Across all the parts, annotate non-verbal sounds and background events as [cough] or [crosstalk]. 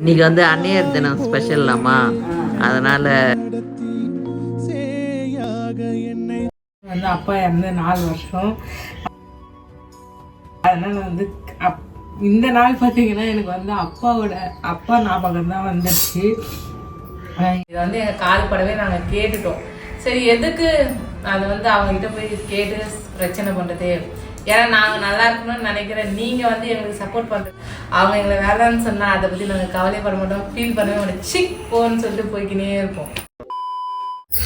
இன்னைக்கு வந்து அன்னையர் தினம் ஸ்பெஷல்லாமா அதனால வந்து அப்பா இறந்து நாலு வருஷம். அதனால வந்து அப் இந்த நாள் பார்த்தீங்கன்னா எனக்கு வந்து அப்பாவோட அப்பா ஞாபகம் தான் வந்துருச்சு. அஹ் இது வந்து எங்கள் கால் படவே நாங்கள் கேட்டுட்டோம். சரி எதுக்கு அது வந்து அவங்ககிட்ட போய் கேட்டு பிரச்சனை பண்ணுறது ஏன்னா நாங்கள் நல்லா இருக்கணும்னு நினைக்கிறேன் நீங்கள் வந்து எங்களுக்கு சப்போர்ட் பண்ணுறது அவங்க எங்களை வேலைன்னு சொன்னால் அதை பற்றி நாங்கள் கவலைப்பட மாட்டோம். ஃபீல் பண்ணவே மாட்டோம் சிக் போன்னு சொல்லிட்டு போய்க்கினே இருப்போம்.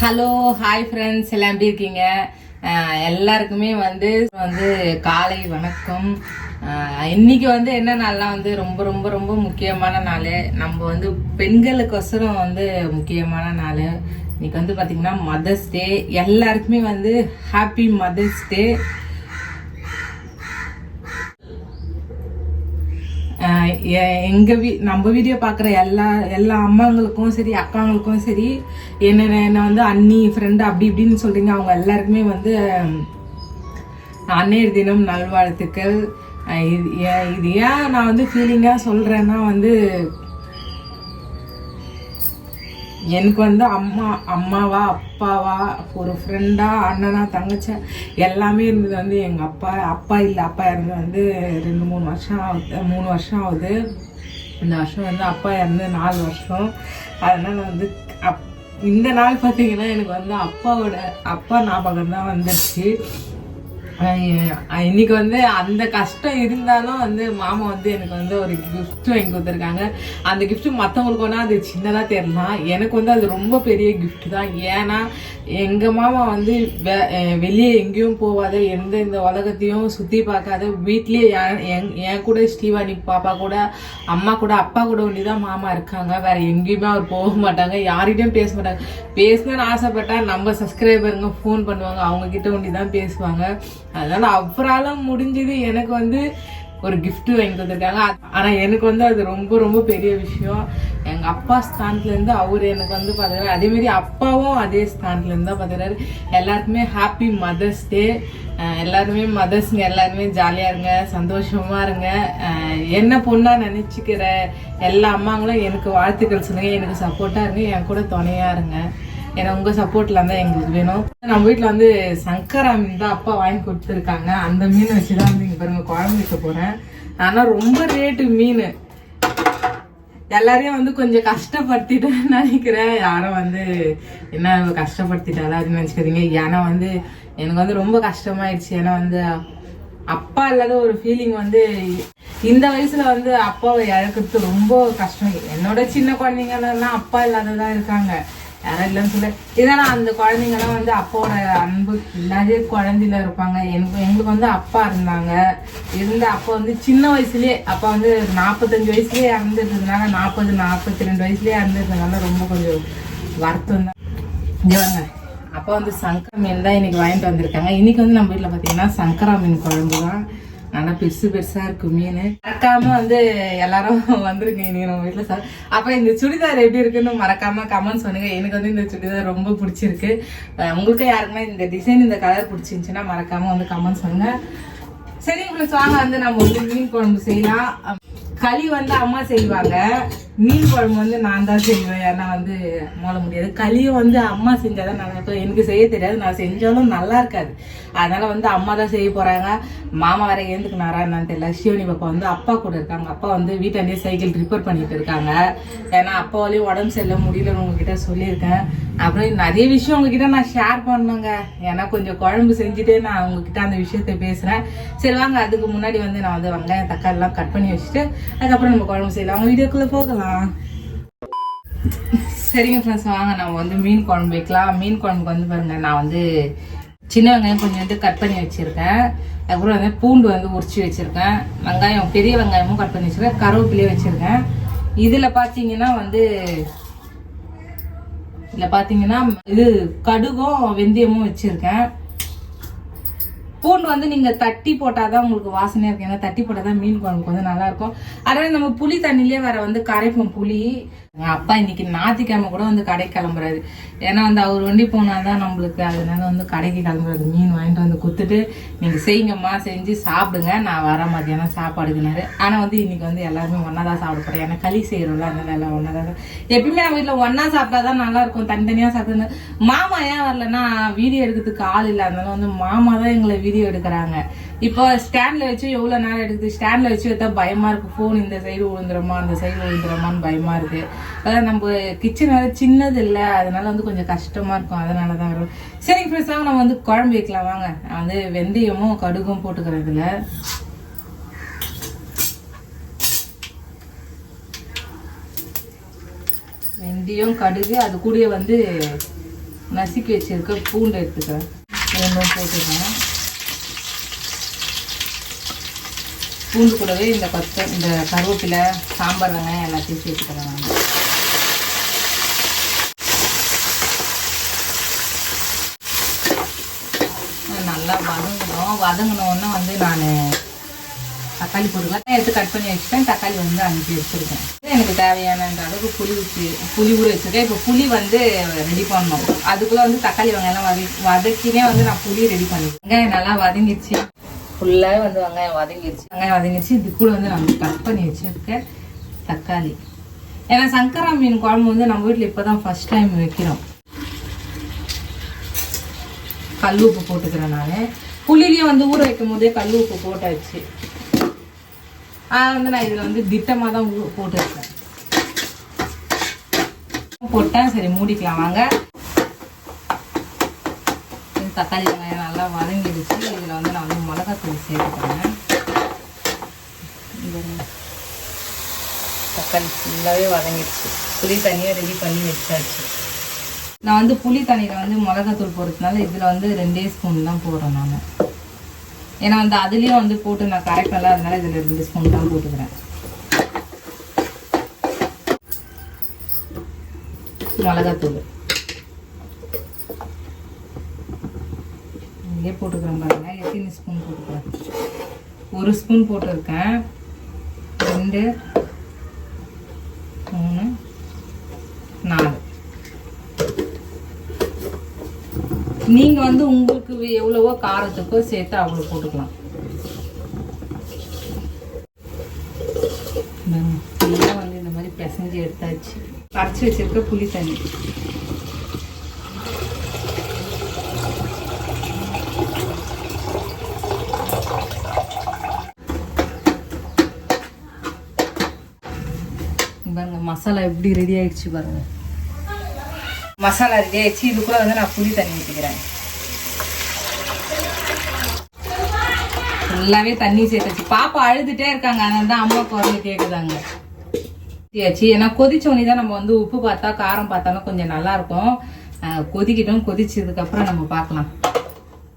ஹலோ ஹாய் ஃப்ரெண்ட்ஸ் எல்லாம் எப்படி இருக்கீங்க? எல்லாருக்குமே வந்து வந்து காலை வணக்கம். இன்னைக்கு வந்து என்ன நாள்லாம் வந்து ரொம்ப ரொம்ப ரொம்ப முக்கியமான நாள். நம்ம வந்து பெண்களுக்கொசரம் வந்து முக்கியமான நாள். இன்னைக்கு வந்து பார்த்திங்கன்னா மதர்ஸ் டே எல்லாருக்குமே வந்து ஹாப்பி மதர்ஸ் டே எங்கள் வீ நம்ம வீடியோ பார்க்குற எல்லா எல்லா அம்மாங்களுக்கும் சரி அக்காங்களுக்கும் சரி என்ன என்ன வந்து அண்ணி ஃப்ரெண்டு அப்படி இப்படின்னு சொல்கிறீங்க அவங்க எல்லாருக்குமே வந்து அன்னையர் தினம் நல்வாழ்த்துக்கள். இது ஏன் இது ஏன் நான் வந்து ஃபீலிங்காக சொல்கிறேன்னா வந்து எனக்கு வந்து அம்மா அம்மாவா அப்பாவா ஒரு ஃப்ரெண்டா அண்ணனா தங்கச்சா எல்லாமே இருந்தது வந்து எங்கள் அப்பா அப்பா இல்லை அப்பா இறந்து வந்து ரெண்டு மூணு வருஷம் ஆகுது மூணு வருஷம் ஆகுது. இந்த வருஷம் வந்து அப்பா இறந்து நாலு வருஷம். அதனால் வந்து அப் இந்த நாள் பார்த்தீங்கன்னா எனக்கு வந்து அப்பாவோட அப்பா ஞாபகம் தான் வந்துடுச்சு இன்னைக்கு வந்து அந்த கஷ்டம் இருந்தாலும் வந்து மாமா வந்து எனக்கு வந்து ஒரு கிஃப்ட் வாங்கி கொடுத்துருக்காங்க. அந்த கிஃப்ட் மற்றவங்களுக்கு வேணா அது சின்னதாக தெரியலாம் எனக்கு வந்து அது ரொம்ப பெரிய கிஃப்ட் தான். ஏன்னா எங்கள் மாமா வந்து வெளியே எங்கேயும் போகாத எந்த இந்த உலகத்தையும் சுற்றி பார்க்காத வீட்லேயே என் என்- என் கூட ஸ்ரீவாணி பாப்பா கூட அம்மா கூட அப்பா கூட ஒண்டி தான் மாமா இருக்காங்க. வேற எங்கேயுமே அவர் போக மாட்டாங்க. யார்கிட்டயும் பேச மாட்டாங்க. பேசணும்னு ஆசைப்பட்டா நம்ம சப்ஸ்கிரைபருங்க ஃபோன் பண்ணுவாங்க. அவங்க கிட்ட ஒண்டி தான் பேசுவாங்க. அதனால அவராலும் முடிஞ்சது எனக்கு வந்து ஒரு கிஃப்ட்டு வாங்கி தந்திருக்காங்க. ஆனா எனக்கு வந்து அது ரொம்ப ரொம்ப பெரிய விஷயம். எங்க அப்பா ஸ்தானத்துல இருந்து அவரு எனக்கு வந்து பாத்துக்கிறாரு. அதே மாதிரி அப்பாவும் அதே ஸ்தானத்துல இருந்து தான் பாத்துக்கிறாரு. எல்லாருக்குமே ஹாப்பி மதர்ஸ் டே எல்லாருமே மதர்ஸ்ங்க எல்லாருமே ஜாலியா இருங்க சந்தோஷமா இருங்க. என்ன பொண்ணா நினைச்சுக்கிற எல்லா அம்மாங்களும் எனக்கு வாழ்த்துக்கள் சொல்லுங்க எனக்கு சப்போர்ட்டா இருங்க என் கூட துணையா இருங்க. ஏன்னா உங்க சப்போர்ட்ல தான் எங்களுக்கு வேணும். நம்ம வீட்டில் வந்து சங்கரா மீன் தான் அப்பா வாங்கி கொடுத்துருக்காங்க. அந்த மீன் வச்சுதான் வந்து இங்க பாருங்க குழம்பு வைக்க போறேன். ஆனா ரொம்ப ரேட்டு மீன். எல்லாரையும் வந்து கொஞ்சம் கஷ்டப்படுத்திட்டேன்னு [laughs] நினைக்கிறேன். யாரும் வந்து என்ன கஷ்டப்படுத்திட்டாலும் அது அப்படின்னு நினச்சிக்காதீங்க. ஏன்னா வந்து எனக்கு வந்து ரொம்ப கஷ்டமாயிடுச்சு. ஏன்னா வந்து அப்பா இல்லாத ஒரு ஃபீலிங் வந்து இந்த வயசுல வந்து அப்பாவை இழக்கிறது ரொம்ப கஷ்டம். என்னோட சின்ன குழந்தைங்கலாம் அப்பா இல்லாததான் இருக்காங்க. யாரும் இல்லைன்னு சொல்ல இதெல்லாம் அந்த குழந்தைங்கலாம் வந்து அப்பாவோட அன்பு. இல்லாதே குழந்தையில இருப்பாங்க. எனக்கு எங்களுக்கு வந்து அப்பா இருந்தாங்க. இருந்த அப்பா வந்து சின்ன வயசுலயே அப்பா வந்து நாற்பத்தஞ்சு வயசுலயே இறந்துருந்ததுனால நாற்பது நாற்பத்தி ரெண்டு வயசுலயே இறந்துருந்ததுனால ரொம்ப கொஞ்சம் வருத்தம் தான். அப்பா வந்து சங்கரா மீன் தான் இன்னைக்கு வாங்கிட்டு வந்திருக்காங்க. இன்னைக்கு வந்து நம்ம வீட்டில் பார்த்தீங்கன்னா சங்கரா மீன் குழம்பு தான். நல்லா பெருசு பெருசா இருக்கும் மீன். மறக்காம வந்து எல்லாரும் வந்துருங்க நீங்க நம்ம வீட்டுல சார் அப்ப இந்த சுடிதார் எப்படி இருக்குன்னு மறக்காம கமெண்ட் சொன்னீங்க எனக்கு வந்து இந்த சுடிதார் ரொம்ப பிடிச்சிருக்கு. உங்களுக்கு யாருக்குமே இந்த டிசைன் இந்த கலர் பிடிச்சிருந்துச்சுன்னா மறக்காம வந்து கமெண்ட் பண்ணுங்க சரி உங்களுக்கு வாங்க வந்து நம்ம வந்து மீன் குழம்பு செய்யலாம். களி வந்து அம்மா செய்வாங்க. மீன் குழம்பு வந்து நான் தான் செய்வேன். ஏன்னா வந்து மூல முடியாது. களியும் வந்து அம்மா செஞ்சால் தான் நல்லா இருக்கும். எனக்கு செய்ய தெரியாது. நான் செஞ்சாலும் நல்லா இருக்காது. அதனால் வந்து அம்மா தான் செய்ய போகிறாங்க மாமா வேற ஏந்துக்குனாரா என்னன்னு தெரியல. சிவனி பாப்பா வந்து அப்பா கூட இருக்காங்க. அப்பா வந்து வீட்டாண்டே சைக்கிள் ரிப்பேர் பண்ணிட்டு இருக்காங்க. ஏன்னா அப்பாவாலேயும் உடம்பு சரியில்லை முடியலன்னு உங்ககிட்ட சொல்லியிருக்கேன். அப்புறம் நிறைய விஷயம் உங்ககிட்ட நான் ஷேர் பண்ணுங்க ஏன்னா கொஞ்சம் குழம்பு செஞ்சுட்டே நான் உங்ககிட்ட அந்த விஷயத்த பேசுகிறேன் சரி வாங்க அதுக்கு முன்னாடி வந்து நான் வந்து வெங்காயம் தக்காளிலாம் கட் பண்ணி வச்சுட்டு அதுக்கப்புறம் நம்ம குழம்பு செய்யலாம். அவங்க வீடியோக்குள்ள போகலாம். சரிங்க ஃப்ரெண்ட்ஸ் வாங்க. நம்ம வந்து மீன் குழம்பு வைக்கலாம். மீன் குழம்புக்கு வந்து பாருங்க நான் வந்து சின்ன வெங்காயம் கொஞ்சம் வந்து கட் பண்ணி வச்சுருக்கேன். அதுக்கப்புறம் வந்து பூண்டு வந்து உரிச்சு வச்சுருக்கேன். வெங்காயம் பெரிய வெங்காயமும் கட் பண்ணி வச்சுருக்கேன். கருவேப்பிலையும் வச்சுருக்கேன். இதில் பார்த்தீங்கன்னா வந்து இதில் பார்த்தீங்கன்னா இது கடுகும் வெந்தயமும் வச்சுருக்கேன். பூண்டு வந்து நீங்க தட்டி போட்டாதான் உங்களுக்கு வாசனையா இருக்கும். ஏன்னா தட்டி போட்டாதான் மீன் குழம்புக்கு வந்து நல்லா இருக்கும். நம்ம புளி தண்ணிலேயே வர வந்து கரைப்போம் புளி. அப்பா இன்னைக்கு ஞாயிற்றுக்கிழமை கூட வந்து கடைக்கு கிளம்புறாரு. ஏன்னா வந்து அவர் வண்டி போனாதான் நம்மளுக்கு அதனால வந்து கடைக்கு கிளம்புறாரு மீன் வாங்கிட்டு வந்து குத்துட்டு நீங்க செய்யுங்கம்மா செஞ்சு சாப்பிடுங்க நான் வர மத்தியானம் சாப்பாடுக்குனாரு ஆனா வந்து இன்னைக்கு வந்து எல்லாருமே ஒன்னா தான் சாப்பிட போறேன் ஏன்னா களி செய்யறோம்ல அதனால எல்லாம் ஒன்னா தான் எப்பயுமே நம்ம வீட்டுல ஒன்னா சாப்பிட்டாதான் நல்லா இருக்கும் தனித்தனியா சாப்பிடுங்க மாமா ஏன் வரலன்னா வீடியோ எடுக்கிறதுக்கு ஆள் இல்லை. அதனால வந்து மாமா தான் எங்களை வீடியோ எடுக்கிறாங்க. இப்போ ஸ்டாண்ட்ல வச்சு எவ்வளவு நேரம் எடுக்குது? ஸ்டாண்ட்ல வச்சு எடுத்தா பயமா இருக்கு. ஃபோன் இந்த சைடு விழுந்துருமா அந்த சைடு விழுந்துருமான்னு பயமா இருக்கு. அதான் நம்ம கிச்சன் வேற சின்னது இல்லை. அதனால வந்து கொஞ்சம் கஷ்டமா இருக்கும். அதனால தான் வரும் சரிங்க ஃப்ரெண்ட்ஸ் நம்ம வந்து குழம்பு வைக்கலாம். வாங்க. நான் வந்து வெந்தயமும் கடுகும் போட்டுக்கிறதுல வெந்தயம் கடுகு அது கூடயே வந்து நசுக்கி வச்சிருக்க பூண்டு எடுத்துக்கிறேன். ரெண்டும் போட்டுக்கிறேன். பூண்டு கூடவே இந்த கொத்த இந்த கருவேப்பிலை சாம்பார் வெங்காயம் எல்லாத்தையும் சேர்த்துக்கிறேன் நான். நல்லா வதங்கணும். வதங்கினோடனே வந்து நான் தக்காளி போட்டுக்கலாம். எடுத்து கட் பண்ணி வச்சுட்டேன். தக்காளி வந்து அஞ்சு வச்சுருக்கேன். எனக்கு தேவையான அளவுக்கு புளி ஊற்றி புளி ஊற வச்சுருக்கேன். இப்போ புளி வந்து ரெடி பண்ணணும். அதுக்குள்ளே வந்து தக்காளி வெங்காயம் வதக்கி வதக்கினே வந்து நான் புளி ரெடி பண்ணிருக்கேன் வெங்காயம் நல்லா வதங்கிச்சு ஃபுல்லாகவே வந்து வெங்காயம் வதங்கிடுச்சு வெங்காயம் வதங்கிடுச்சு இது கூட வந்து நம்ம கட் பண்ணி வச்சுருக்கேன் தக்காளி. ஏன்னா சங்கரா மீன் குழம்பு வந்து நம்ம வீட்டில் இப்போ தான் ஃபஸ்ட் டைம் வைக்கிறோம். கல் உப்பு போட்டுக்கிறேன் நான். புளிலையும் வந்து ஊற வைக்கும் போதே கல் உப்பு போட்டாச்சு. அதை வந்து நான் இதில் வந்து திட்டமாக தான் ஊ போட்டுருக்கேன். போட்டேன் சரி மூடிக்கலாம். வாங்க. தக்காளி வெங்காயம் நல்லா வதங்கிடுச்சு. இதில் வந்து நான் வந்து மிளகாத்தூள் சேர்த்துக்கிறேன். தக்காளி ஃபுல்லாகவே வதங்கிடுச்சு. புளி தண்ணியை ரெடி பண்ணி வச்சாச்சு. நான் வந்து புளி தண்ணியில் வந்து மிளகாத்தூள் போடுறதுனால இதில் வந்து ரெண்டே ஸ்பூன் தான் போடுறேன் நான். ஏன்னா வந்து அதுலேயும் வந்து போட்டு நான் கரைப்பேன்ல அதனால இதில் ரெண்டு ஸ்பூன் தான் போட்டுக்கிறேன். மிளகாத்தூள். இங்கே போட்டுக்கிறேன் பாருங்க. எத்தனை ஸ்பூன் போட்டுக்கிறேன்? ஒரு ஸ்பூன் போட்டிருக்கேன். ரெண்டு மூணு நாலு. நீங்கள் வந்து உங்களுக்கு எவ்வளவோ காரத்துக்கோ சேர்த்து அவ்வளோ போட்டுக்கலாம். நல்லா வந்து இந்த மாதிரி பிசைஞ்சு எடுத்தாச்சு. அரைச்சி வச்சிருக்க புளி தண்ணி இங்க பாருங்க மசாலா எப்படி ரெடி ஆயிடுச்சு பாருங்க. மசாலா ரெடி ஆயிடுச்சு. இது கூட வந்து நான் புளி தண்ணி ஊற்றிக்கிறேன் ஃபுல்லாவே தண்ணி சேர்த்தாச்சு. பாப்பா அழுதுட்டே இருக்காங்க. அதனால தான் அம்மா குரல் கேட்குதாங்க ஊற்றியாச்சு ஏன்னா கொதிச்ச உடனே தான் நம்ம வந்து உப்பு பார்த்தா காரம் பார்த்தாலும் கொஞ்சம் நல்லா இருக்கும். கொதிக்கிட்டோம். கொதிச்சதுக்கப்புறம் நம்ம பார்க்கலாம்.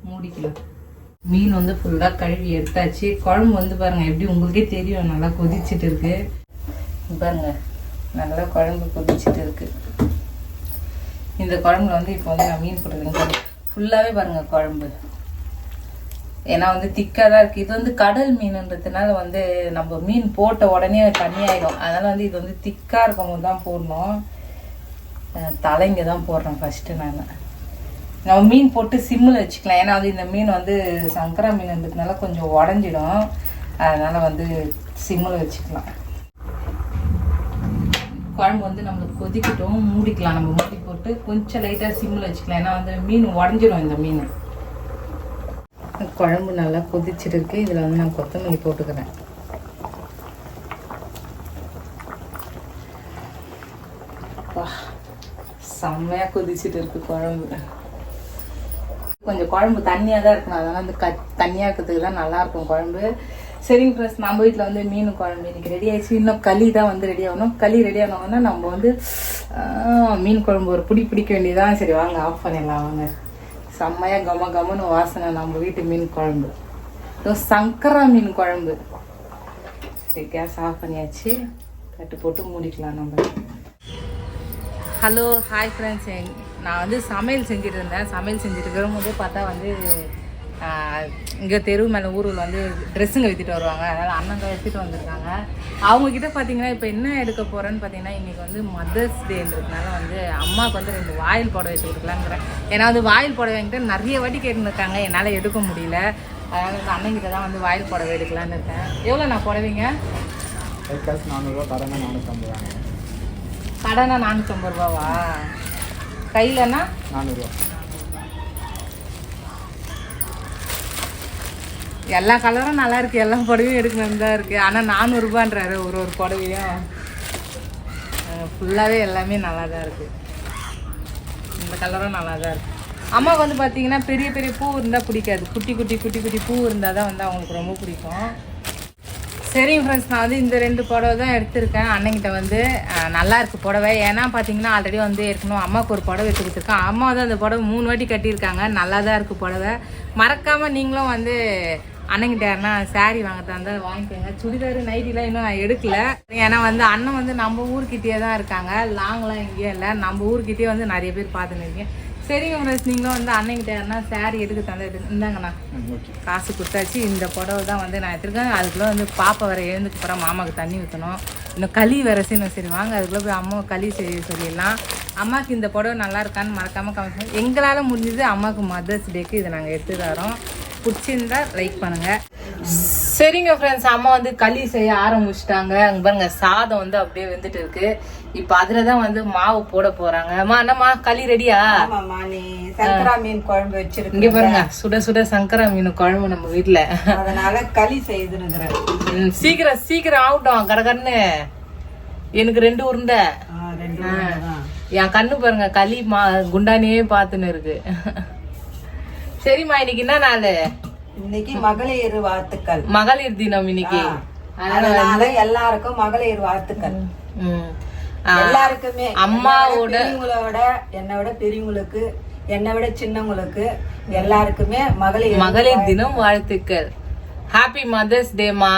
மூடிக்கலாம். மீன் வந்து ஃபுல்லாக கழுவி எடுத்தாச்சு. குழம்பு வந்து பாருங்க எப்படி உங்களுக்கே தெரியும். நல்லா கொதிச்சிட்டு இருக்கு. பாருங்க. நல்லா குழம்பு கொதிச்சுட்டு இருக்குது இந்த குழம்புல வந்து இப்போ வந்து நான் மீன் போட்டுருக்கேன் ஃபுல்லாகவே பாருங்கள் குழம்பு. ஏன்னா வந்து திக்காக தான் இருக்குது இது வந்து கடல் மீனுன்றதுனால வந்து நம்ம மீன் போட்ட உடனே தண்ணியாயிடும் அதனால் வந்து இது வந்து திக்காக இருக்கும் போது தான் போடணும். தலைங்க தான் போடுறேன் ஃபஸ்ட்டு நான். நம்ம மீன் போட்டு சிம்மில் வச்சுக்கலாம். ஏன்னா வந்து இந்த மீன் வந்து சங்கரா மீன்ன்றதுனால கொஞ்சம் உடஞ்சிடும். அதனால் வந்து சிம்மில் வச்சுக்கலாம். குழம்பு வந்து நம்மளுக்கு கொதிக்கட்டும் மூடிக்கலாம். நம்ம மூடி போட்டு கொஞ்சம் லைட்டாக சிம்மில் வச்சுக்கலாம். ஏன்னா வந்து மீன் உடஞ்சிடும் இந்த மீன். குழம்பு நல்லா கொதிச்சிட்டு இருக்கு இதில் வந்து நான் கொத்தமல்லி போட்டுக்கிறேன். செம்மையாக கொதிச்சிட்டு இருக்கு குழம்பு. கொஞ்சம் குழம்பு தண்ணியாக தான் இருக்கணும். அதனால் வந்து க தண்ணியாக இருக்கிறதுக்கு தான் நல்லா இருக்கும் குழம்பு. சரிங்க ஃப்ரெண்ட்ஸ் நம்ம வீட்டில் வந்து மீன் குழம்பு இன்னைக்கு ரெடி ஆயிடுச்சு. இன்னும் களி தான் வந்து ரெடி ஆகணும். களி ரெடி ஆனோன்னா நம்ம வந்து மீன் குழம்பு ஒரு பிடி பிடிக்க வேண்டியதான் சரி வாங்க ஆஃப் பண்ணிடலாம் வாங்க. செம்மையாக கம கமன்னு வாசனை நம்ம வீட்டு மீன் குழம்பு. இதோ சங்கரா மீன் குழம்பு. சரி கேஸ் ஆஃப் பண்ணியாச்சு. கட்டு போட்டு மூடிக்கலாம் நம்ம. ஹலோ ஹாய் ஃப்ரெண்ட்ஸ் நான் வந்து சமையல் செஞ்சுட்டு இருந்தேன். சமையல் செஞ்சுட்டு போது பார்த்தா வந்து இங்கே தெரு மேலே ஊரில் வந்து ட்ரெஸ்ஸுங்க விற்றுட்டு வருவாங்க. அதனால் அண்ணங்க எடுத்துகிட்டு வந்திருக்காங்க. அவங்கக்கிட்ட பார்த்தீங்கன்னா இப்போ என்ன எடுக்க போகிறேன்னு பார்த்தீங்கன்னா இன்றைக்கி வந்து மதர்ஸ் டேன்றதுனால வந்து அம்மாவுக்கு வந்து ரெண்டு வாயில் புடவை எடுத்து கொடுக்கலாங்கிறேன் ஏன்னா வந்து வாயில் புடவை என்கிட்ட நிறைய வாட்டி கேட்டுருக்காங்க. என்னால் எடுக்க முடியல. அதனால் இந்த அண்ணங்கிட்ட தான் வந்து வாயில் புடவை எடுக்கலான்னு இருக்கேன். எவ்வளோ நான் புடவைங்க? நானூறுரூவா கடனை நானூற்றம்பது ரூபாங்க. கடனா நானூற்றம்பது ரூபாவா? கையிலனா நானூறுரூவா எல்லா கலரும் நல்லா இருக்கு. எல்லா புடவையும் எடுக்கணும்னு தான் இருக்கு. ஆனால் நானூறுரூபான்றாரு ஒரு ஒரு புடவையும். ஃபுல்லாகவே எல்லாமே நல்லா தான் இருக்கு. இந்த கலரும் நல்லா தான் இருக்கு. அம்மாவுக்கு வந்து பார்த்தீங்கன்னா பெரிய பெரிய பூ இருந்தால் பிடிக்காது. குட்டி குட்டி குட்டி குட்டி பூ இருந்தால் தான் வந்து அவங்களுக்கு ரொம்ப பிடிக்கும். சரிங்க ஃப்ரெண்ட்ஸ் நான் வந்து இந்த ரெண்டு புடவை தான் எடுத்திருக்கேன். அண்ணங்கிட்ட வந்து நல்லா இருக்குது புடவை. ஏன்னா பார்த்தீங்கன்னா ஆல்ரெடி வந்து ஏற்கனவே அம்மாவுக்கு ஒரு புடவை எடுத்து கொடுத்துருக்கேன். அம்மா வந்து அந்த புடவை மூணு வாட்டி கட்டியிருக்காங்க. நல்லா தான் இருக்குது புடவை. மறக்காமல் நீங்களும் வந்து அண்ணங்கிட்ட யாருன்னா saree வாங்கறதா இருந்தால் வாங்கிக்கோங்க. சுடிதார் நைட்டிலாம் இன்னும் நான் எடுக்கல. ஏன்னா வந்து அண்ணன் வந்து நம்ம ஊர்கிட்டயே தான் இருக்காங்க. லாங்லாம் எங்கேயும் இல்லை. நம்ம ஊர்கிட்டயே வந்து நிறைய பேர் பார்த்துன்னு இருக்கேன் சரிங்க ஃப்ரெண்ட்ஸ் நீங்களும் வந்து அண்ணங்கிட்ட யாருன்னா saree எடுக்க தந்தா ஓகே. காசு கொடுத்தாச்சு. இந்த புடவை தான் வந்து நான் எடுத்திருக்கேன். அதுக்குள்ளே வந்து பாப்பா வேற எழுந்துக்கு போகிறேன் மாமாவுக்கு தண்ணி ஊற்றணும் இன்னும் களி வேற செய்யணும். சரி வாங்க. அதுக்குள்ளே போய் அம்மாவை களி செய்ய சொல்லிடலாம். அம்மாவுக்கு இந்த புடவை நல்லா இருக்கான்னு மறக்காமல் கமெண்ட் எங்களால் முடிஞ்சது அம்மாவுக்கு மதர்ஸ் டேக்கு இதை நாங்கள் எடுத்து தரோம். பிடிச்சிருந்தா லைக் பண்ணுங்க. சரிங்க ஃப்ரெண்ட்ஸ் அம்மா வந்து களி செய்ய ஆரம்பிச்சிட்டாங்க. அங்கே பாருங்க சாதம் வந்து அப்படியே வெந்துட்டு இருக்கு. இப்போ அதில் தான் வந்து மாவு போட போறாங்க. அம்மா என்னம்மா களி ரெடியா? சங்கரா மீன் குழம்பு வச்சிருக்க இங்க பாருங்க சுட சுட சங்கரா மீன் குழம்பு நம்ம வீட்ல. அதனால களி செய்துனுக்குறேன் ம், சீக்கிரம் சீக்கிரம் ஆகட்டும் கடகடன்னு. எனக்கு ரெண்டு உருண்டை. என் கண்ணு பாருங்க களி மா குண்டானியே பார்த்துன்னு இருக்கு. சரிம்மா இன்னைக்கு என்ன நாள்? இன்னைக்கு மகளிர் வாழ்த்துக்கள். மகளிர் தினம் இன்னைக்கு. அதனால எல்லாருக்கும் மகளிர் வாழ்த்துக்கள். ம். எல்லாருக்குமே அம்மாவோட- என்னை விட பெரியவங்களுக்கு என்னை விட சின்னவங்களுக்கு எல்லாருக்குமே மகளிர் மகளிர் தினம் வாழ்த்துக்கள். ஹாப்பி மதர்ஸ் டேமா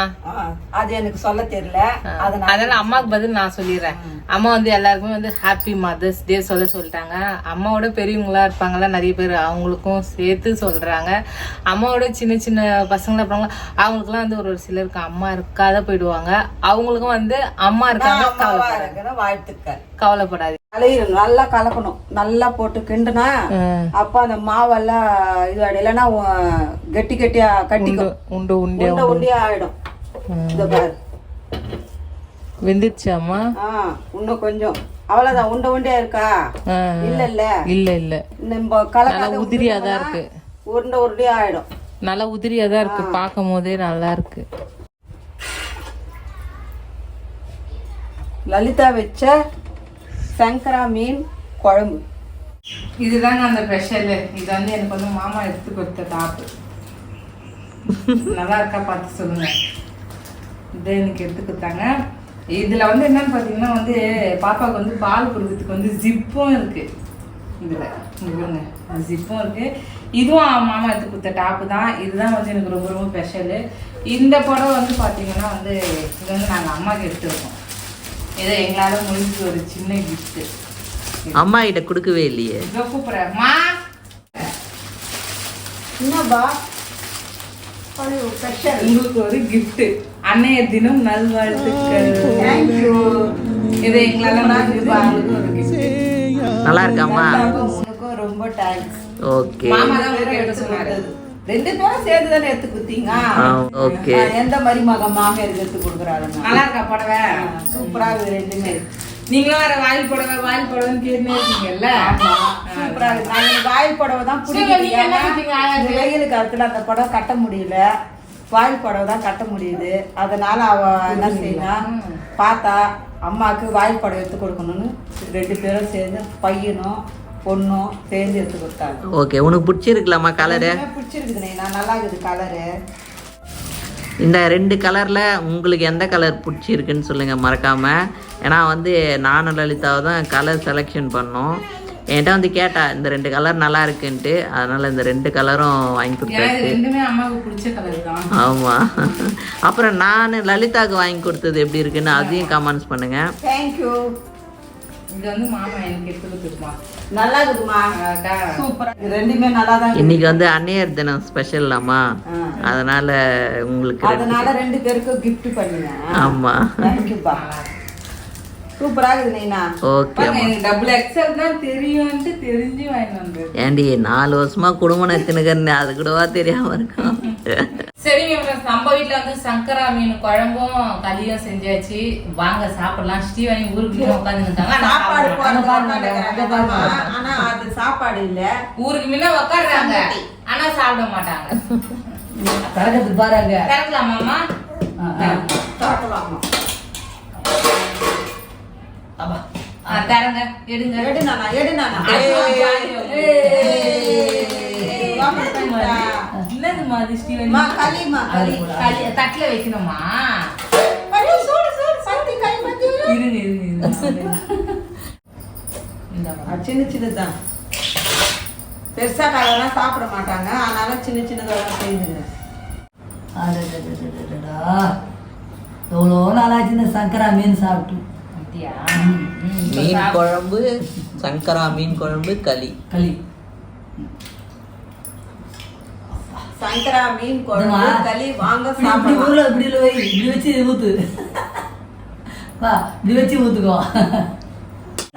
அது எனக்கு சொல்ல தெரியல. அதனால அம்மாவுக்கு பதில் நான் சொல்லிடுறேன். அம்மா வந்து எல்லாருக்குமே வந்து ஹாப்பி மதர்ஸ் டே சொல்ல சொல்லிட்டாங்க. அம்மாவோட பெரியவங்களா இருப்பாங்கல்ல நிறைய பேர் அவங்களுக்கும் சேர்த்து சொல்றாங்க. அம்மாவோட சின்ன சின்ன பசங்களா இருப்பாங்க அவங்களுக்குலாம் வந்து ஒரு ஒரு சிலருக்கு அம்மா இருக்காத போயிடுவாங்க. அவங்களுக்கும் வந்து அம்மா இருக்காங்க கவலைப்படாது கலையிரு நல்லா கலக்கணும். நல்லா போட்டு கிண்டுனா அப்ப அந்த மாவெல்லாம் இது ஆயிடும். இல்லைன்னா கெட்டி கெட்டியா கட்டிக்கும். உண்டு உண்டு உண்டியா ஆயிடும். இந்த பாரு. வெந்துருச்சு அம்மா ஆ இன்னும் கொஞ்சம். அவ்வளவுதான். உண்டை உண்டியா இருக்கா? இல்ல இல்ல. இல்ல இல்ல. நம்ம கலக்காத உதிரியா தான் இருக்கு. உருண்டை உருண்டையா ஆயிடும். நல்லா உதிரியா தான் இருக்கு. பார்க்கும் போதே நல்லா இருக்கு. லலிதா வச்ச சங்கரா மீன் குழம்பு. இதுதாங்க அந்த ஸ்பெஷல் இது வந்து எனக்கு வந்து மாமா எடுத்து கொடுத்த டாப்பு நல்லா இருக்கா பார்த்து சொல்லுங்க. இதை எனக்கு எடுத்து கொடுத்தாங்க. இதில் வந்து என்னன்னு பார்த்தீங்கன்னா வந்து பாப்பாவுக்கு வந்து பால் கொடுக்கறதுக்கு வந்து ஜிப்பும் இருக்கு. இதில் இங்க அந்த ஜிப்பும் இருக்கு. இதுவும் மாமா எடுத்து கொடுத்த டாப்பு தான். இதுதான் வந்து எனக்கு ரொம்ப ரொம்ப ஸ்பெஷலு இந்த புடவை வந்து பார்த்தீங்கன்னா வந்து இது வந்து நாங்கள் அம்மாவுக்கு எடுத்துருக்கோம். ஏதோ எங்களால் முடிஞ்ச ஒரு சின்ன கிஃப்ட்டு அம்மா கிட்ட கொடுக்கவே இல்லையே. இதோ கூப்பிட்றேம்மா என்னப்பா? ஸ்பெஷல் உங்களுக்கு ஒரு gift. அன்னைய தினம் நல்வாழ்த்துக்கள். இது எங்களால. நல்லா உனக்கும் ரொம்ப தேங்க்ஸ் ஓகே மாமா தான் உங்களுக்கு ரெண்டு பேரும் சேர்ந்து தானே எடுத்து கொடுத்தீங்க? ஓகே. எந்த மருமகமாக எடுத்து கொடுக்குறாருங்க? நல்லா இருக்கா புடவை? சூப்பரா இருக்கு ரெண்டுமே. நீங்களும் வேற வாயில் புடவை வாயில் புடவைன்னு கேட்டுனே இருக்கீங்கல்ல? சூப்பரா இருக்கு. வாயில் புடவை தான் பிடிக்கும் நீங்க என்ன கொடுத்தீங்க? ஆயாக்கு? இந்த வெயில் காலத்துல அந்த புடவை கட்ட முடியல. வாயில் புடவை தான் கட்ட முடியுது. அதனால அவ என்ன செய்யனா பார்த்தா அம்மாவுக்கு வாயில் புடவை எடுத்து கொடுக்கணும்னு ரெண்டு பேரும் சேர்ந்து பையனும் பொண்ணும் சேர்ந்து எடுத்து கொடுத்தாங்க. ஓகே உனக்கு பிடிச்சிருக்கலாமா கலரு பிடிச்சிருக்குதுண்ணே. நான் நல்லா இருக்குது கலரு இந்த ரெண்டு கலரில் உங்களுக்கு எந்த கலர் பிடிச்சிருக்குன்னு சொல்லுங்கள் மறக்காமல் ஏன்னா வந்து நானும் லலிதாவை தான் கலர் செலெக்ஷன் பண்ணோம். என்கிட்ட வந்து கேட்டா இந்த ரெண்டு கலர் நல்லா இருக்குன்ட்டு. அதனால் இந்த ரெண்டு கலரும் வாங்கி கொடுத்தாச்சு. ஆமாம் அப்புறம் நான் லலிதாவுக்கு வாங்கி கொடுத்தது எப்படி இருக்குன்னு அதையும் கமெண்ட்ஸ் பண்ணுங்கள் தேங்க்யூ இது வந்து மாமா எனக்கு எடுத்து கொடுத்துருமா நல்லா ரெண்டுமே நல்லா தான். இன்னைக்கு வந்து அன்னையர் தினம் ஸ்பெஷல்லாமா. அதனால உங்களுக்கு அதனால ரெண்டு பேருக்கும் gift பண்ணுங்க. ஆமா. தேங்க்யூப்பா. சூப்பரா இருக்குது ஓகே டபுள் எக்ஸல் தான் தெரிஞ்சு ஏண்டி நாலு வருஷமா குடும்பம் நடத்தினுக்கிறேன் அது கூடவா தெரியாம இருக்கும்? சரிங்க நம்ம வீட்ல வந்து சங்கரா மீன் குழம்பும் களியும் செஞ்சாச்சு. வாங்க சாப்பிடலாம். ஸ்ரீவாணி ஊருக்கு உட்காந்து சாப்பாடு. ஆனா அது சாப்பாடு இல்ல. ஊருக்கு முன்ன உட்காடுறாங்க ஆனா சாப்பிட மாட்டாங்க. கரகத்துக்கு பாருங்க திறக்கலாமாம்மா சாப்பிடலாமா ஆ, திறங்க. எடுங்க. எடு நானா எடு நானா. என்னதும்மா அது ஸ்ரீவாணி மா களிமா களி. களி- தட்டுல வைக்கணுமா? ஐயோ, சூடு, சூடு, சட்டி, கை மத்தி. இருங்க இருங்க இருங்க. [laughs] இந்தாம்மா. அது சின்ன சின்னதுதான். பெருசா காலெல்லாம் சாப்பிட மாட்டாங்க. ஆனாலும் சின்ன சின்னதெல்லாம். எவ்வளோ நாளாச்சு இந்த சங்கரா மீன் சாப்பிட்டு. மீன். குழம்பு சங்கரா மீன் குழம்பு களி. களி. சங்கரா மீன் குழம்பு? களி வாங்க சாப்பிடலாம் ஊர்ல இப்படி இல்லை இப்படி வச்சு ஊத்து வா இப்படி வச்சு ஊத்துக்கோ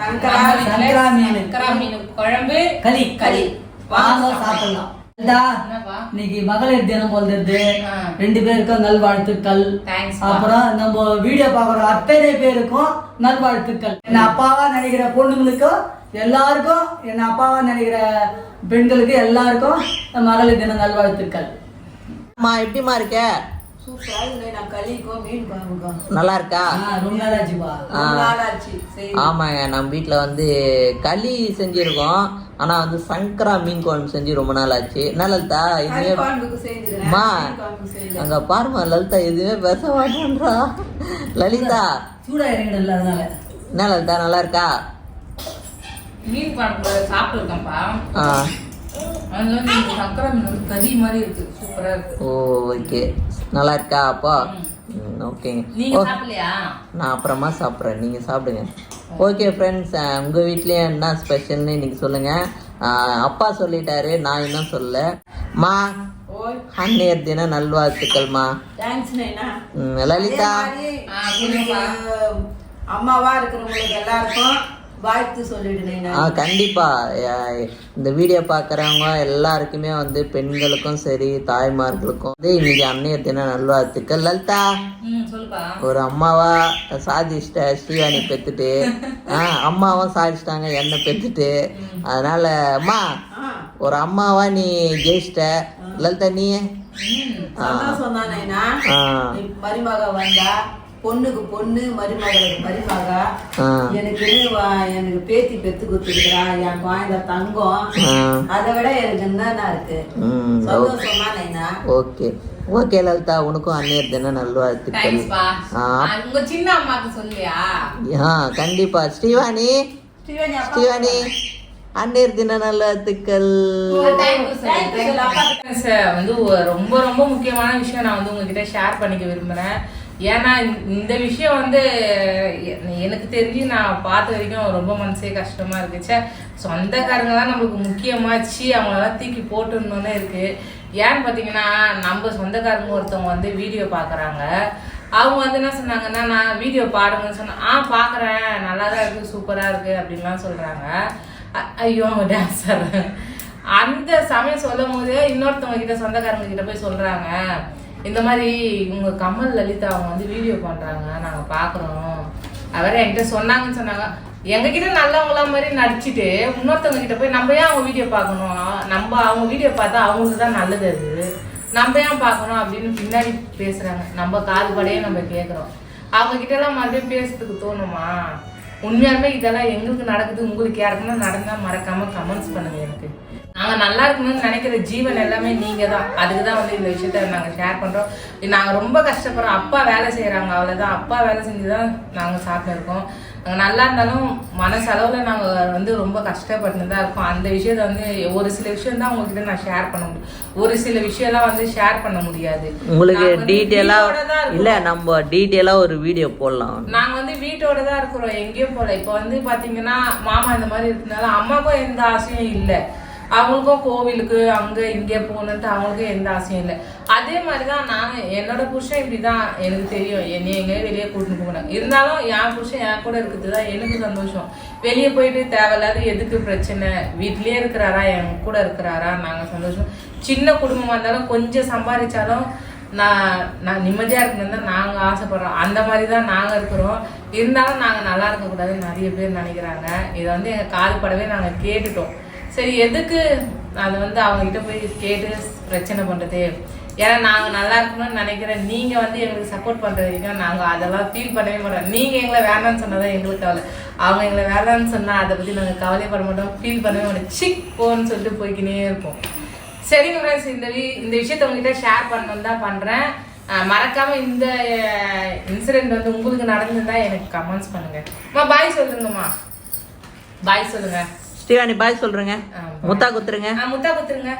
சங்கரா சங்கரா மீன். சங்கரா மீன் குழம்பு களி களி. வாங்க சாப்பிடலாம்? இன்னைக்கு மகளிர் தினம் ஆ. ரெண்டு பேருக்கும் நல்வாழ்த்துக்கள். அப்புறம் நம்ம வீடியோ பார்க்குற அத்தனை பேருக்கும் நல்வாழ்த்துக்கள். என்ன அப்பாவா நினைக்கிற பொண்ணுங்களுக்கும் எல்லாருக்கும் என்ன அப்பாவா நினைக்கிற பெண்களுக்கு எல்லாருக்கும் மகளிர் தின நல்வாழ்த்துக்கள். அம்மா எப்படிமா இருக்க? நல்லா இருக்கா ஆமாங்க நம்ம வீட்டில் வந்து களி செஞ்சிருக்கோம். ஆனா வந்து சங்கரா மீன் குழம்பு செஞ்சு ரொம்ப நாள் ஆச்சு என்ன லலிதா கறி இதுவே குழம்புக்கு செய்துக்கிறேன் அம்மா மீன் குழம்புக்கு செய்துக்கிறேன் அங்க பாருமா லலிதா எதுவுமே பேச மாட்டேன்றா லலிதா. சூடா இறங்கிடல அதனால. என்ன லலிதா நல்லா இருக்கா மீன் குழம்பு சாப்பிட்டு இருக்கேன்ப்பா ஆ சக்கரை மீன் வந்து கறி மாதிரி இருக்கு. சூப்பரா இருக்கு. ஓ ஓகே. நல்லா இருக்கா அப்போ ஓகேங்க நான் அப்புறமா சாப்பிட்றேன். நீங்கள் சாப்பிடுங்க. ஓகே ஃப்ரெண்ட்ஸ் உங்கள் வீட்லேயும் என்ன ஸ்பெஷல்னு இன்னைக்கு சொல்லுங்கள் அப்பா சொல்லிட்டாரு நான் இன்னும் சொல்லல. மா அன்னையர் தின நல்வாழ்த்துக்கள்மா லலிதா. அம்மாவா இருக்கிறவங்களுக்கு எல்லாருக்கும் வாழ்த்து சொல்லிடு நைனா. ஆ கண்டிப்பாக இந்த வீடியோ பார்க்குறவங்க எல்லாருக்குமே வந்து பெண்களுக்கும் சரி தாய்மார்களுக்கும் வந்து இன்னைக்கு அன்னையர் தின நல்வாழ்த்துக்கள். லலிதா ஒரு அம்மாவா சாதிச்சிட்ட ஸ்ரீவாணி [laughs] பெத்துட்டு ஆ அம்மாவும் சாதிச்சிட்டாங்க என்னை பெத்துட்டு. அதனால அம்மா ஒரு அம்மாவா நீ ஜெயிச்சிட்ட? லலிதா நீ? நீ மருமக வந்தா பொண்ணுக்கு பொண்ணு மருமகளுக்கு மருமக. எனக்கு எனக்கு பேத்தி பெத்து கொடுத்துருக்குறா என் குழந்தை தங்கம். அதை விட எனக்கு என்னன்னா இருக்கு? சந்தோஷமா நைனா ஓகே. ஓகே லலிதா உனக்கும் அந்நியர் தின நல்வாழ்த்துக்கள். சின்ன அம்மாக்கு சொல்லியா? ஆ கண்டிப்பா. ஸ்ரீவாணி. ஸ்ரீவாணி அந்நியர் தின நல்வாழ்த்துக்கள். சார் வந்து ரொம்ப ரொம்ப முக்கியமான விஷயம் நான் வந்து உங்ககிட்ட ஷேர் பண்ணிக்க விரும்புறேன். ஏன்னா இந்த- விஷயம் வந்து எனக்கு தெரிஞ்சு நான் பார்த்த வரைக்கும் ரொம்ப மனசே கஷ்டமா இருக்குச்சு. சொந்தக்காரங்க தான் நம்மளுக்கு முக்கியமாச்சு அவங்களெல்லாம் தூக்கி போட்டுருந்தோன்னே இருக்கு. ஏன்னு பார்த்தீங்கன்னா நம்ம சொந்தக்காரங்க ஒருத்தவங்க வந்து வீடியோ பார்க்குறாங்க அவங்க வந்து என்ன சொன்னாங்கன்னா நான் வீடியோ பாடுங்கன்னு சொன்னேன் ஆ பார்க்குறேன் நல்லா தான் இருக்குது சூப்பராக இருக்குது அப்படின்லாம் சொல்கிறாங்க ஐயோ அவங்க டான்ஸர் அந்த சமயம் சொல்லும் போது இன்னொருத்தவங்க கிட்ட சொந்தக்காரங்க கிட்ட போய் சொல்கிறாங்க இந்த மாதிரி இவங்க கமல் லலிதா அவங்க வந்து வீடியோ பண்ணுறாங்க நாங்கள் பார்க்குறோம் அவர் என்கிட்ட சொன்னாங்கன்னு சொன்னாங்க. எங்ககிட்ட நல்லவங்களா மாதிரி நடிச்சுட்டு இன்னொருத்தவங்க கிட்ட போய் நம்ம ஏன் அவங்க வீடியோ பார்க்கணும்? நம்ம அவங்க வீடியோ பார்த்தா அவங்களுக்கு தான் நல்லது அது. நம்ம ஏன் பார்க்கணும் அப்படின்னு பின்னாடி பேசுகிறாங்க நம்ம காது படையே நம்ம கேட்குறோம் அவங்க கிட்டலாம் மறுபடியும் பேசுறதுக்கு தோணுமா? உண்மையாலுமே இதெல்லாம் எங்களுக்கு நடக்குது. உங்களுக்கு யாருக்குன்னா நடந்தால் மறக்காமல் கமெண்ட்ஸ் பண்ணுங்க எனக்கு. நாங்க நல்லா இருக்கணும்னு நினைக்கிற ஜீவன் எல்லாமே நீங்க தான் அதுக்கு தான் வந்து இந்த விஷயத்த நாங்க ஷேர் பண்றோம். நாங்க ரொம்ப கஷ்டப்படுறோம். அப்பா வேலை செய்யறாங்க அவ்வளவுதான். அப்பா வேலை செஞ்சு தான் நாங்க சாப்பிட்டு இருக்கோம். நாங்க நல்லா இருந்தாலும் மனசளவில் நாங்கள் வந்து ரொம்ப கஷ்டப்பட்டு தான் இருக்கோம். அந்த விஷயத்த வந்து ஒரு சில விஷயம் தான் உங்ககிட்ட நான் ஷேர் பண்ண முடியும். ஒரு சில விஷயம்லாம் வந்து ஷேர் பண்ண முடியாது. உங்களுக்கு நாங்க டீட்டெயிலா. இல்ல நம்ம டீட்டெயிலா ஒரு வீடியோ போடலாம். நாங்க வந்து வீட்டோட தான் இருக்கிறோம். எங்கேயும் போல இப்போ வந்து பாத்தீங்கன்னா மாமா இந்த மாதிரி இருக்கனால அம்மாக்கும் எந்த ஆசையும் இல்லை. அவங்களுக்கும் கோவிலுக்கு அங்கே இங்கே போகணுன்ட்டு அவங்களுக்கும் எந்த ஆசையும் இல்லை. அதே மாதிரி தான் நான் என்னோட புருஷன் இப்படி தான் எனக்கு தெரியும். என்னை எங்கேயும் வெளியே கூட்டிட்டு போனாங்க. இருந்தாலும் என் புருஷன் என் கூட இருக்கிறது தான் எனக்கு சந்தோஷம். வெளியே போயிட்டு தேவையில்லாத எதுக்கு பிரச்சனை? வீட்லேயே இருக்கிறாரா? என் கூட இருக்கிறாரா? நாங்கள் சந்தோஷம். சின்ன குடும்பமாக இருந்தாலும் கொஞ்சம் சம்பாதிச்சாலும் நான் நான் நிம்மதியாக இருக்கணும் தான் நாங்கள் ஆசைப்படுறோம். அந்த மாதிரி தான் நாங்கள் இருக்கிறோம். இருந்தாலும் நாங்கள் நல்லா இருக்கக்கூடாதுன்னு நிறைய பேர் நினைக்கிறாங்க. இதை வந்து எங்கள் கால் படவே நாங்கள் கேட்டுட்டோம். சரி எதுக்கு அது வந்து அவங்ககிட்ட போய் கேட்டு பிரச்சனை பண்ணுறது ஏன்னா நாங்கள் நல்லா இருக்கணும்னு நினைக்கிறேன் நீங்கள் வந்து எங்களுக்கு சப்போர்ட் பண்ணுற வரைக்கும் நாங்கள் அதெல்லாம் ஃபீல் பண்ணவே மாட்டோம். நீங்கள் எங்களை வேணாம்னு சொன்னதான் எங்களுக்கு கவலை. அவங்க எங்களை வேணாம்னு சொன்னால் அதை பற்றி நாங்கள் கவலைப்பட மாட்டோம் ஃபீல் பண்ணவே மாட்டோம். சிக் போன்னு சொல்லிட்டு போய்க்கினே இருப்போம். சரிங்க ஃப்ரெண்ட்ஸ் இந்த வி இந்த விஷயத்த உங்ககிட்ட ஷேர் பண்ணணும் தான் பண்ணுறேன் மறக்காம இந்த இன்சிடென்ட் வந்து உங்களுக்கு நடந்திருந்தா எனக்கு கமெண்ட்ஸ் பண்ணுங்க. அம்மா பாய் சொல்லுங்கம்மா. பாய் சொல்லுங்க. ஸ்ரீவாணி பாய் சொல்றேங்க. முத்தா குத்துருங்க. முத்தா குத்துருங்க.